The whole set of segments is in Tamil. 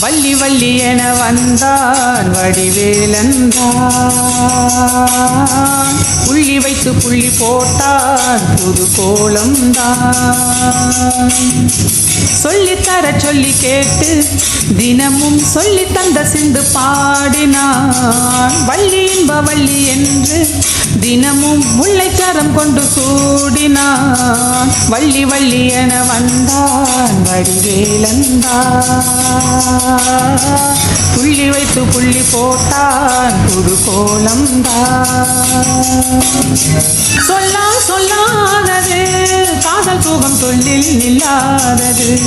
வள்ளி வள்ளி என வந்தான் வடிவேலந்தான் புள்ளி வைத்து புள்ளி போட்டான் புது கோலம்தான் சொல்லித்தர சொல்லி கேட்டு தினமும் சொல்லி தந்த சிந்து பாடினான். வள்ளி இன்ப வள்ளி என்று தினமும் முல்லைச்சரம் கொண்டு சூடினான். வள்ளி வள்ளி என வந்தான் வடிவேலந்தான் புள்ளி வைத்து புள்ளி போட்டான். புது கோலம்தான் சொல்லா சொல்லாதது. காதல் சுகம் சொல்லில் நில்லாதது.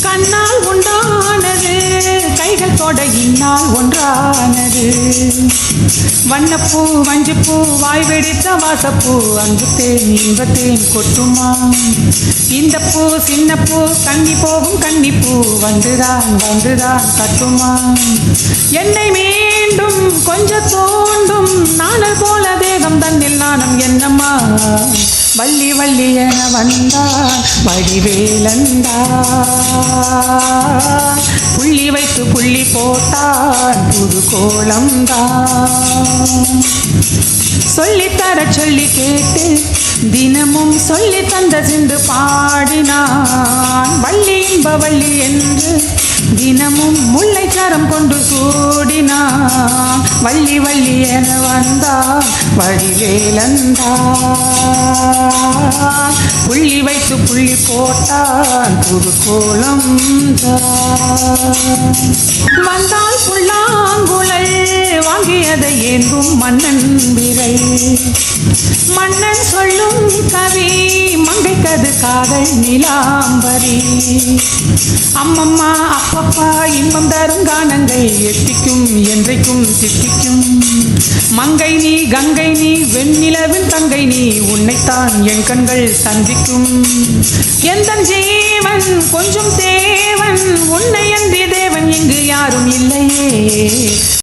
கண்ணால் உண்டா கைகள் இன்னால் ஒன்றானது. வண்ணப்பூ வஞ்சிப்பூ வாய் வெடித்த வாசப்பூ அங்கு தேன் இன்பத்தேன் கொட்டுமா? இந்த பூ சின்ன பூ போகும் கன்னிப்பூ வந்துதான் வந்துதான் கட்டுமா? என்னை மீண்டும் கொஞ்சம் தோண்டும் நானல் போல தேகம் தன்னில் நாணம் என்னம்மா? வள்ளி வள்ளி என வந்தான் வடிவேலந்தான் புள்ளி வைத்து புள்ளி போட்டான் புது கோலம்தான் சொல்லித்தர சொல்லி கேட்டு தினமும் சொல்லி தந்த சிந்து பாடினான். வள்ளி இன்ப வள்ளி என்று தினமும் முல்லை முல்லைச்சரம் கொண்டு கூடினா வள்ளி வள்ளி என வந்தா வழிவேலந்தா புள்ளி வைத்து புள்ளி போட்டான் புது கோலம் வந்தால் புல்லாங்குழல் ஏந்தும் மன்னன் விரை. மன்னன் சொல்லும் கவி மங்கைக்கது காதல் நிலாம்பரி. அம்மம்மா அப்பப்பா இன்பம் தரும் கானங்கள் எட்டிக்கும் என்றைக்கும் திட்டிக்கும் மங்கை நீ கங்கை நீ வெண்ணிலவின் தங்கை நீ உன்னைத்தான் என் கண்கள் சந்திக்கும். எந்த ஜீவன் கொஞ்சம் தேவன் உன்னை அன்றி தேவன் இங்கு யாரும் இல்லையே.